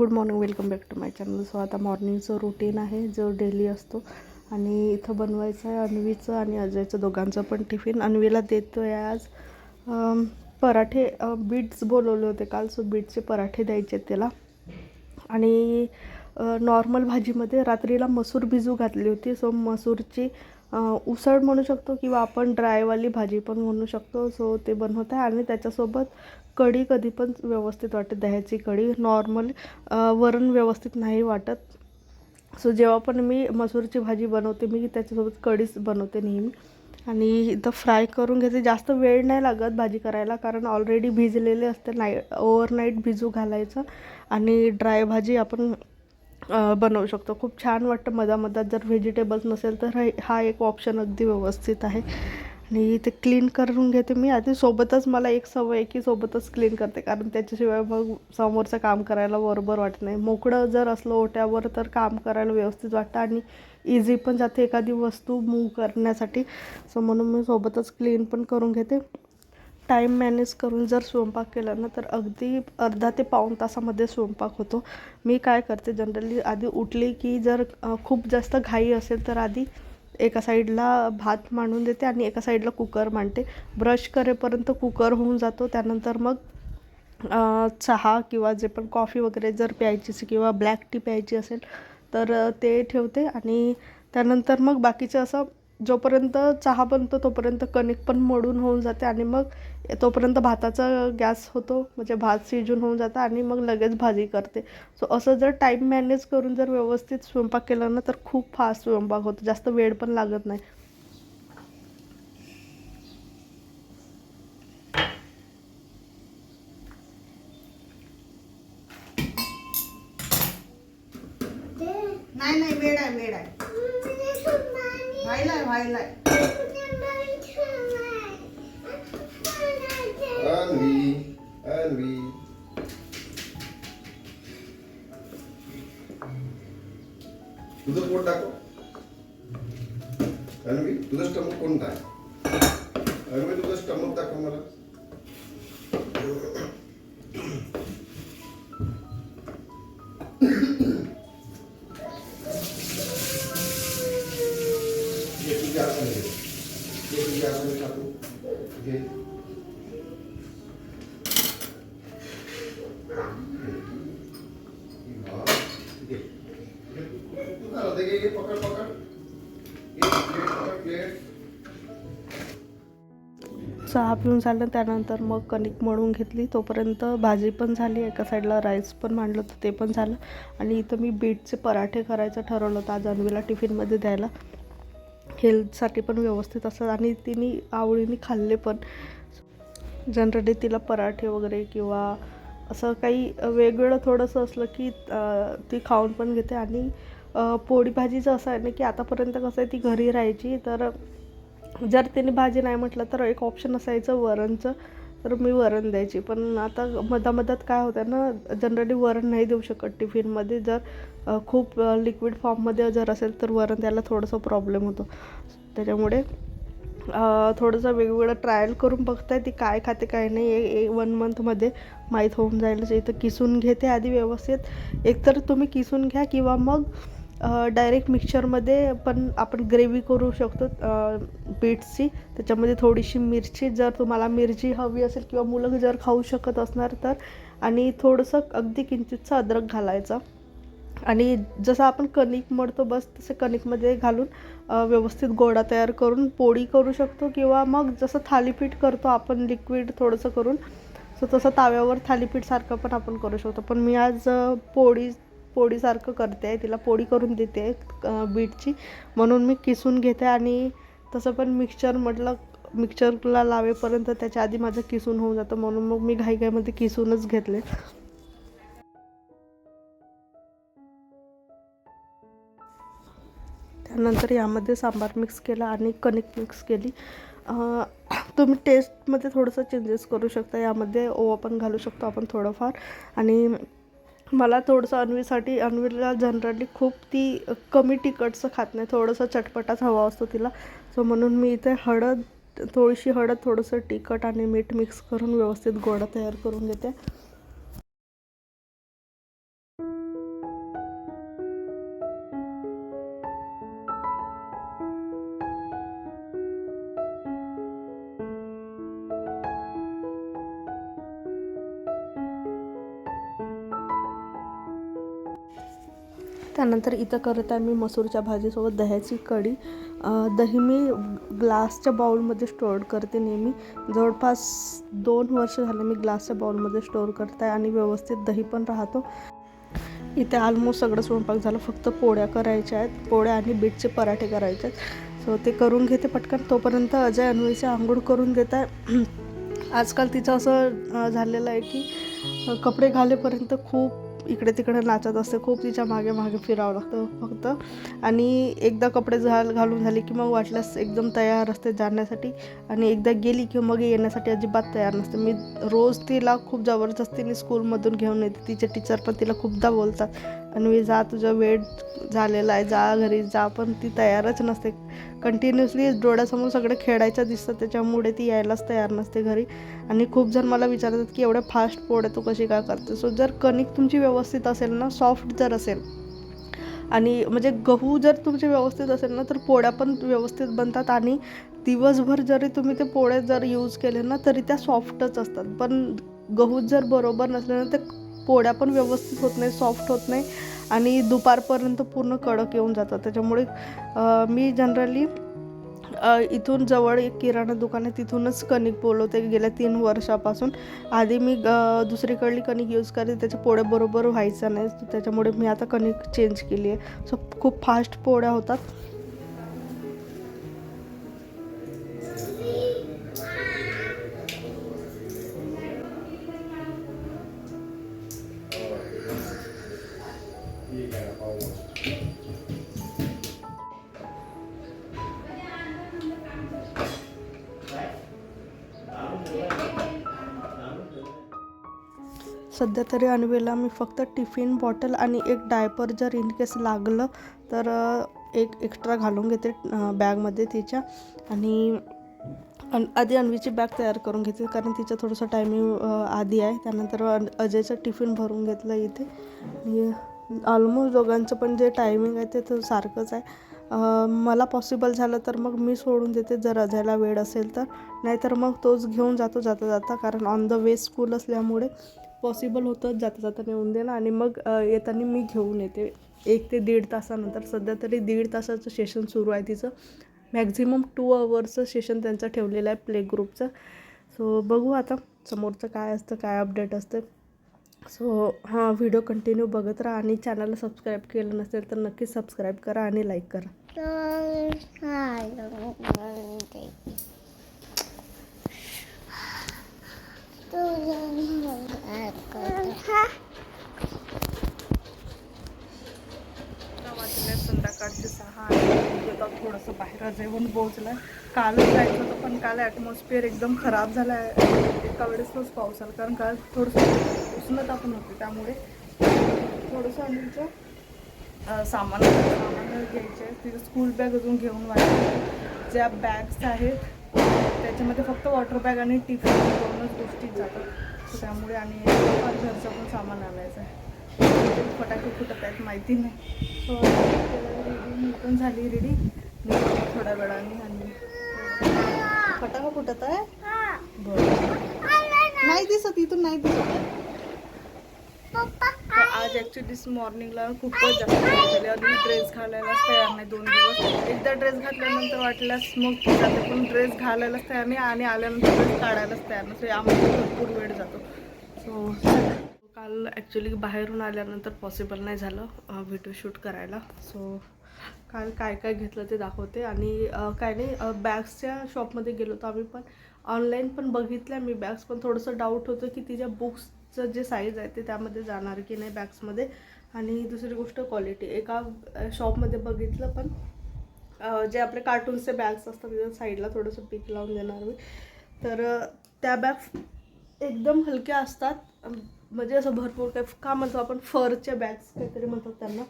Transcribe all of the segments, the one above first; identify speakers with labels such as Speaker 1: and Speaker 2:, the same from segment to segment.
Speaker 1: Good morning welcome back to my channel. So आता मॉर्निंगचं routine आहे जो डेली असतो. आणि इथं बनवायचं आहे अन्वीचं आणि अजयचं दोघांचं पण टिफिन अन्वीला देतो आहे आज पराठे बीट्स बोलवले होते काल. सो बीटचे पराठे द्यायचे त्याला. आणि नॉर्मल भाजीमध्ये रात्रीला मसूर भिजू घातली होती. सो मसूरची उसळ म्हणू शकतो किंवा आपण ड्रायवाली भाजी पण म्हणू शकतो. सो ते बनवत आहे. आणि त्याच्यासोबत कढी कधी पण व्यवस्थित वाटते दह्याची कढी नॉर्मल वरण व्यवस्थित नाही वाटत. सो जेव्हा पण मी मसूरची भाजी बनवते मी त्याच्यासोबत कढीच बनवते नेहमी. आणि इथं फ्राय करून घेते जास्त वेळ नाही लागत भाजी करायला कारण ऑलरेडी भिजलेले असते नाई ओव्हरनाईट भिजू घालायचं. आणि ड्राय भाजी आपण बनवू शकतो. खूप छान वाटतं मधामधात जर व्हेजिटेबल्स नसेल तर हा एक ऑप्शन अगदी व्यवस्थित आहे. आणि ते क्लीन करून घेते मी. आधी सोबतच मला एक सवय आहे की सोबतच क्लीन करते. कारण त्याच्याशिवाय मग समोरचं काम करायला बरोबर वाटत नाही. मोकळं जर असलं ओट्यावर तर काम करायला व्यवस्थित वाटतं आणि इझी पण जाते एखादी वस्तू मूव करण्यासाठी. सो म्हणून मी सोबतच क्लीन पण करून घेते. टाईम मॅनेज करून जर स्वयंपाक केला ना तर अगदी अर्धा ते पाऊण तासामध्ये स्वयंपाक होतो. मी काय करते जनरली आधी उठली की जर खूप जास्त घाई असेल तर आधी एका साईडला भात मांडून देते आणि एका साईडला कुकर मांडते. ब्रश करेपर्यंत कुकर होऊन जातो. त्यानंतर मग चहा किंवा जे पण कॉफी वगैरे जर प्यायची असेल किंवा ब्लॅक टी प्यायची असेल तर ते ठेवते. आणि त्यानंतर मग बाकीचं असं जोपर्यंत चहा बनतो तोपर्यंत कणिक पण मळून होऊन जाते आणि मग तोपर्यंत भाताचा गॅस होतो म्हणजे भात शिजून होऊन जातं आणि मग लगेच भाजी करते. सो असं जर टाईम मॅनेज करून जर व्यवस्थित स्वयंपाक केला ना तर खूप फास्ट स्वयंपाक होतो. जास्त वेळ पण लागत नाही.
Speaker 2: नाही नाही वेळ आहे वेळ आहे. व्हायलाय व्हायलाय.
Speaker 3: अन्वी अन्वी. तुझं पोट दाखव अन्वी तुझं स्टमक कोणता आहे अन्वी तुझं स्टमक दाखव मला.
Speaker 1: चहा पिऊन झालं त्यानंतर मग कणिक मळून घेतली. तोपर्यंत भाजी पण झाली एका साईडला राईस पण मांडलं होतं ते पण झालं. आणि इथं मी बीटचे पराठे करायचं ठरवलं होतं आज अन्वीला टिफिनमध्ये द्यायला. हेल्थसाठी पण व्यवस्थित असतात आणि तिने आवडीने खाल्ले पण. जनरली तिला पराठे वगैरे किंवा असं काही वेगवेगळं थोडंसं असलं की ती खाऊन पण घेते. आणि पोळी भाजीचं असं आहे ना की आतापर्यंत कसं आहे ती घरी राहायची. तर जर त्याने भाजी नाही म्हटलं तर एक ऑप्शन असायचं वरणचं. तर मी वरण द्यायची. पण आता मधामधात काय होतं ना जनरली वरण नाही देऊ शकत टिफिनमध्ये जर खूप लिक्विड फॉर्ममध्ये जर असेल तर वरण द्यायला थोडंसं प्रॉब्लेम होतो. त्याच्यामुळे थोडंसं वेगवेगळं ट्रायल करून बघताय ती काय खाते काय नाही ए वन मंथमध्ये माहीत होऊन जाईल. इथं किसून घेते आधी व्यवस्थित. एकतर तुम्ही किसून घ्या किंवा मग डायरेक्ट मिक्सरमध्ये पण आपण ग्रेव्ही करू शकतो बीट्सची त्याच्यामध्ये थोडीशी मिरची जर तुम्हाला मिरची हवी असेल किंवा मुलं जर खाऊ शकत असणार तर. आणि थोडंसं अगदी किंचितचं अद्रक घालायचं. आणि जसं आपण कणिक मळतो बस तसे कणिकमध्ये घालून व्यवस्थित गोळा तयार करून पोळी करू शकतो किंवा मग जसं थालीपीठ करतो आपण लिक्विड थोडंसं करून. सो तसं ताव्यावर थालीपीठसारखं पण आपण करू शकतो. पण मी आज पोळी पोळीसारखं करते तिला पोळी करून देते बीटची. म्हणून मी किसून घेते आणि तसं पण मिक्सचर म्हटलं मिक्सचरला लावेपर्यंत त्याच्या आधी माझं किसून होऊन जातं. म्हणून मग मी घाईघाईमध्ये किसूनच घेतले. त्यानंतर यामध्ये सांबार मिक्स केला आणि कणिक मिक्स केली. तुम्ही टेस्टमध्ये थोडंसं चेंजेस करू शकता. यामध्ये ओवा पण घालू शकतो आपण थोडंफार. आणि मला थोडंसं अन्वीसाठी अन्वीला जनरली खूप ती कमी तिखटचं खात नाही. थोडंसं चटपटाच हवा असतो तिला. सो म्हणून मी इथे हळद थोडीशी हळद थोडंसं तिखट आणि मीठ मिक्स करून व्यवस्थित गोडा तयार करून घेते. त्यानंतर इथं करत आहे मी मसूरच्या भाजीसोबत दह्याची कढी. दही मी ग्लासच्या बाउलमध्ये स्टोअर करते नेहमी. जवळपास दोन वर्ष झाले मी ग्लासच्या बाउलमध्ये स्टोअर करत आहे आणि व्यवस्थित दही पण राहतो. इथे ऑलमोस्ट सगळं स्वयंपाक झालं. फक्त पोळ्या करायच्या आहेत. पोळ्या आणि बीटचे पराठे करायचे आहेत. सो ते करून घेते पटकन. तोपर्यंत अजय अन्वयचे आंघोळ करून देत आहे. आजकाल तिचं असं झालेलं आहे की कपडे घालेपर्यंत खूप इकडे तिकडे नाचत असते. खूप तिच्यामागे मागे फिरावं लागतं फक्त. आणि एकदा कपडे झाल घालून झाले की मग वाटल्यास एकदम तयार असते जाण्यासाठी. आणि एकदा गेली की मग येण्यासाठी अजिबात तयार नसते. मी रोज तिला खूप जबरदस्तीने स्कूलमधून घेऊन येते. तिचे टीचर पण तिला खूपदा बोलतात. आणि जा तुझं वेळ झालेला आहे. जा घरी जा. पण ती तयारच नसते. कंटिन्युअसली डोळ्यासमोर सगळं खेळायचं दिसतं. त्याच्यामुळे ती यायलाच तयार नसते घरी. आणि खूप जण मला विचारतात की एवढ्या फास्ट पोळ्या तू कशी काय करते? सो जर कणिक तुमची व्यवस्थित असेल ना सॉफ्ट जर असेल आणि म्हणजे गहू जर तुमचे व्यवस्थित असेल ना तर पोळ्या पण व्यवस्थित बनतात. आणि दिवसभर जरी तुम्ही ते पोळे जर यूज केले ना तरी त्या सॉफ्टच असतात. पण गहू जर बरोबर नसले ना ते पोळ्या पण व्यवस्थित होत नाही सॉफ्ट होत नाही आणि दुपारपर्यंत पूर्ण कडक येऊन जातात. त्याच्यामुळे मी जनरली इथून जवळ एक किराणा दुकान आहे तिथूनच कणिक बोलवते. गेल्या तीन वर्षापासून. आधी मी दुसरीकडली कणिक यूज करते त्याच्या पोळ्या बरोबर व्हायचं नाही. त्याच्यामुळे मी आता कणिक चेंज केली आहे. सो खूप फास्ट पोळ्या होतात. सध्या तरी अनवेला मी फक्त टिफिन बॉटल आणि एक डायपर जर इन केस लागलं तर एक एक्स्ट्रा घालून घेते बॅगमध्ये तिच्या. आणि अन आधी अन्वीची बॅग तयार करून घेते कारण तिचं थोडंसं टायमिंग आधी आहे. त्यानंतर अजयचं टिफिन भरून घेतलं इथे. आणि ऑलमोस्ट दोघांचं पण जे टायमिंग आहे ते तर सारखंच आहे. मला पॉसिबल झालं तर मग मी सोडून देते जर अजयला वेळ असेल तर. नाहीतर मग तोच घेऊन जातो जाता जाता कारण ऑन द वे स्कूल असल्यामुळे. पॉसिबल होतं जाता जाता नेऊन देणं आणि मग येताना मी घेऊन येते. एक ते दीड तासानंतर सध्या तरी दीड तासाचं सेशन सुरू आहे तिचं. मॅक्झिमम टू अवर्सचं सेशन त्यांचं ठेवलेलं आहे प्ले ग्रुपचं सो बघू आता समोरचं काय असतं काय अपडेट असतं सो हां व्हिडिओ कंटिन्यू बघत राहा आणि चॅनलला सबस्क्राईब केलं नसेल तर नक्कीच सबस्क्राईब करा आणि लाईक करा. वाजले संध्याकाळचे सहा आता थोडंसं बाहेर येऊन पोहोचलं कालच जायचं होतं पण काल ॲटमॉस्फिअर एकदम खराब झाला आहे एका वेळेसच पाऊस आला कारण काल थोडंसं उष्णता पण होती त्यामुळे थोडंसं आणलीचं सामान सामान घ्यायचे आहे. स्कूल बॅग अजून घेऊन वाटते ज्या बॅग्स आहेत त्याच्यामध्ये फक्त वॉटर बॅग आणि टिफिन दोनच गोष्टी जातात. त्यामुळे आणि थोडंफार घरचं पण सामान आणायचं आहे. फटाके फुटत आहेत माहिती नाही. सो रेडी मी पण झाली रेडी थोड्या वेळाने आणि फटाका फुटत आहे. बरं. नाही दिसत इथून नाही दिसत. आहे आज ॲक्च्युली मॉर्निंगला खूपच जास्त झाले. आणि ड्रेस घालायलाच तयार नाही दोन दिवस. एकदा ड्रेस घातल्यानंतर वाटल्यास मग जाते. पण ड्रेस घालायलाच तयार नाही आणि आल्यानंतर ड्रेस काढायलाच तयार नाही. यामध्ये भरपूर वेळ जातो. सो काल ॲक्च्युली बाहेरून आल्यानंतर पॉसिबल नाही झालं व्हिडिओ शूट करायला. सो काल काय काय घेतलं ते दाखवते. आणि काय नाही बॅग्सच्या शॉपमध्ये गेलो होतो आम्ही पण. ऑनलाईन पण बघितल्या मी बॅग्स पण थोडंसं डाऊट होतं की तिच्या बुक्स चं जे साईज आहे ते त्यामध्ये जाणार की नाही बॅग्समध्ये आणि दुसरी गोष्ट क्वालिटी एका शॉपमध्ये बघितलं पण जे आपले कार्टून्सचे बॅग्स असतात त्याच्या साईडला थोडंसं पीक लावून देणार मी. तर त्या बॅग एकदम हलक्या असतात. म्हणजे असं भरपूर काय का म्हणतो आपण फरच्या बॅग्स काहीतरी म्हणतात त्यांना.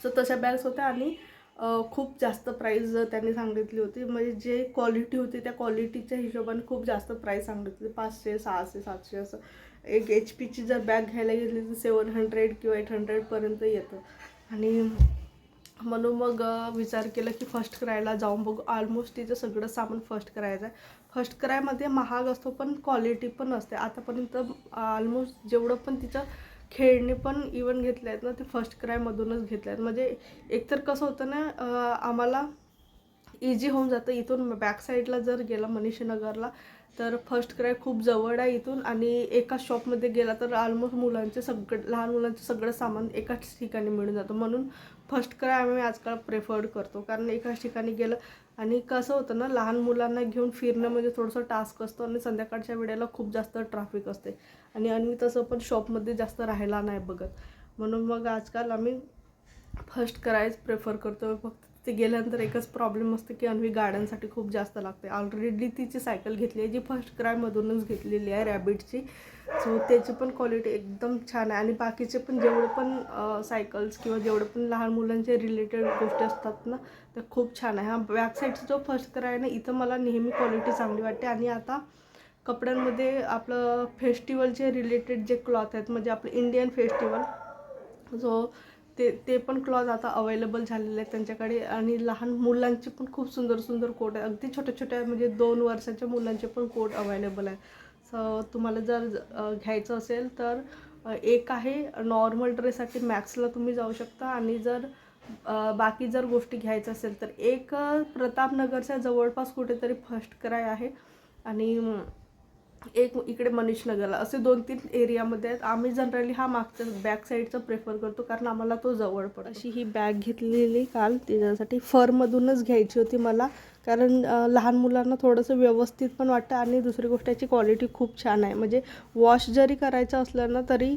Speaker 1: सो तशा बॅग्स होत्या आणि खूप जास्त प्राईज त्यांनी सांगितली होती. म्हणजे जे क्वालिटी होती त्या क्वालिटीच्या हिशोबाने खूप जास्त प्राईस सांगितली. पाचशे सहाशे सातशे असं. एक एच पीची जर बॅग घ्यायला गेली तर सेवन हंड्रेड किंवा एट हंड्रेडपर्यंत येतं. आणि म्हणून मग विचार केला की फर्स्ट क्रायला जाऊन बघू. ऑलमोस्ट तिचं सगळं सामान फर्स्ट करायचं आहे फर्स्ट क्रायमध्ये महाग असतो पण क्वालिटी पण असते. आतापर्यंत ऑलमोस्ट जेवढं पण तिचं खेळणे पण इवन घेतले आहेत ना ते फर्स्ट क्रायमधूनच घेतले आहेत. म्हणजे एकतर कसं होतं ना आम्हाला इझी होऊन जातं. इथून बॅक साईडला जर गेला मनीषनगरला तर फर्स्ट क्राय खूप जवळ आहे इथून आणि एका शॉपमध्ये गेला तर ऑलमोस्ट मुलांचे सगळं लहान मुलांचं सगळं सामान एकाच ठिकाणी मिळून जातं. म्हणून फर्स्ट क्राय आम्ही आजकाल प्रेफर्ड करतो. कारण एकाच ठिकाणी गेलं आणि कसं होतं ना लहान मुलांना घेऊन फिरणं म्हणजे थोडंसं टास्क असतो आणि संध्याकाळच्या वेळेला खूप जास्त ट्रॅफिक असते. आणि अन्वी तसं पण शॉपमध्ये जास्त राहायला नाही बघत. म्हणून मग आजकाल आम्ही फर्स्ट करायच प्रेफर करतो फक्त ते गेल्यानंतर एकच प्रॉब्लेम असतो की अन्वी गाड्यांसाठी खूप जास्त लागते. ऑलरेडी तिची सायकल घेतली आहे जी फर्स्ट क्रायमधूनच घेतलेली आहे रॅबिटची सो त्याची पण क्वालिटी एकदम छान आहे. आणि बाकीचे पण जेवढे पण सायकल्स किंवा जेवढे पण लहान मुलांचे रिलेटेड गोष्टी असतात ना त्या खूप छान आहे. हा बॅक साईडचा जो फर्स्ट क्राय आहे ना इथं मला नेहमी क्वालिटी चांगली वाटते. आणि आता कपड्यांमध्ये आपलं फेस्टिवलचे रिलेटेड जे क्लॉथ आहेत म्हणजे आपलं इंडियन फेस्टिवल जो ते ते पण क्लॉज आता अवेलेबल झालेले आहेत त्यांच्याकडे. आणि लहान मुलांचे पण खूप सुंदर सुंदर कोट आहे. अगदी छोट्या छोट्या म्हणजे दोन वर्षाच्या मुलांचे पण कोट अवेलेबल आहे सो तुम्हाला जर घ्यायचं असेल तर एक आहे नॉर्मल ड्रेससाठी मॅक्सला तुम्ही जाऊ शकता. आणि जर बाकी जर गोष्टी घ्यायचं असेल तर एक प्रतापनगरच्या जवळपास कुठेतरी फर्स्ट क्राय आहे. आणि एक इकडे मनीष नगरला असे दोन तीन एरियामध्ये आहेत. आम्ही जनरली हा मागच्या बॅक साईडचा प्रेफर करतो. कारण आम्हाला तो जवळ पडतो. अशी ही बॅग घेतलेली काल. तिच्यासाठी फरमधूनच घ्यायची होती मला. कारण लहान मुलांना थोडंसं व्यवस्थित पण वाटतं आणि दुसरी गोष्ट याची क्वालिटी खूप छान आहे. म्हणजे वॉश जरी करायचं असलं ना तरी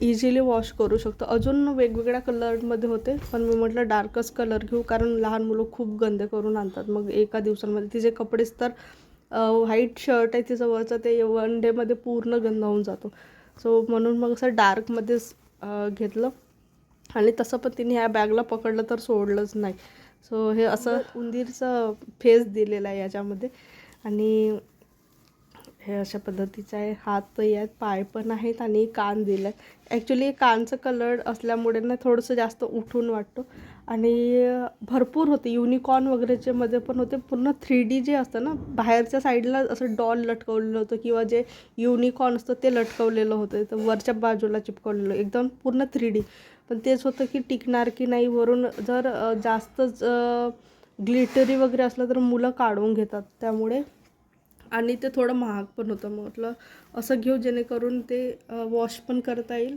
Speaker 1: इझिली वॉश करू शकतो. अजून वेगवेगळ्या कलरमध्ये होते. पण मी म्हटलं डार्कच कलर घेऊ. कारण लहान मुलं खूप गंदे करून आणतात. मग एका दिवसांमध्ये तिचे कपडेच तर व्हाईट शर्ट आहे तिचं ते वन डेमध्ये पूर्ण गंदा होऊन जातो. सो म्हणून मग असं डार्कमध्येच घेतलं. आणि तसं पण तिने ह्या बॅगला पकडलं तर सोडलंच नाही. सो हे असं उंदीरचं फेस दिलेलं आहे याच्यामध्ये. आणि हे अशा पद्धतीचं आहे. हात हातही आहेत पाय पण आहेत आणि कान दिलं आहे ॲक्च्युली कानचं कलर असल्यामुळे ना थोडंसं जास्त उठून वाटतो. आणि भरपूर होते. युनिकॉर्न वगैरेचे मध्ये पण होते. पूर्ण थ्री डी जे असतं ना बाहेरच्या साईडला असं डॉल लटकवलेलं होतं किंवा जे युनिकॉर्न असतं ते लटकवलेलं होतं. तर वरच्या बाजूला चिपकवलेलं एकदम पूर्ण थ्री डी पण तेच होतं की टिकणार की नाही वरून जर जास्तच ग्लिटरी वगैरे असलं तर मुलं काढून घेतात. त्यामुळे आणि ते थोडं महाग पण होतं. म्हटलं असं घेऊ जेणेकरून ते वॉश पण करता येईल.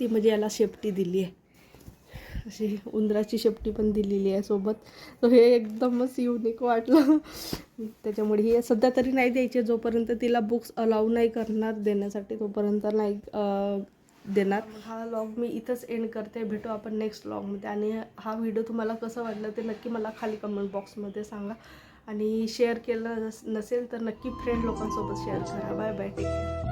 Speaker 1: ती म्हणजे याला शेपटी दिली आहे. अशी उंदराची शेपटी पण दिलेली आहे सोबत. तर हे एकदमच युनिक वाटलं. त्याच्यामुळे हे सध्या तरी नाही द्यायचे. जोपर्यंत तिला बुक्स अलाव नाही करणार देण्यासाठी तोपर्यंत नाही देणार. हा लॉग मी इथंच एंड करते. भेटू आपण नेक्स्ट लॉगमध्ये आणि हा व्हिडिओ तुम्हाला कसं वाटलं ते नक्की मला खाली कमेंट बॉक्समध्ये सांगा. आणि शेअर केलं नस- नसेल तर नक्की फ्रेंड लोकांसोबत शेअर करा. Bye bye take care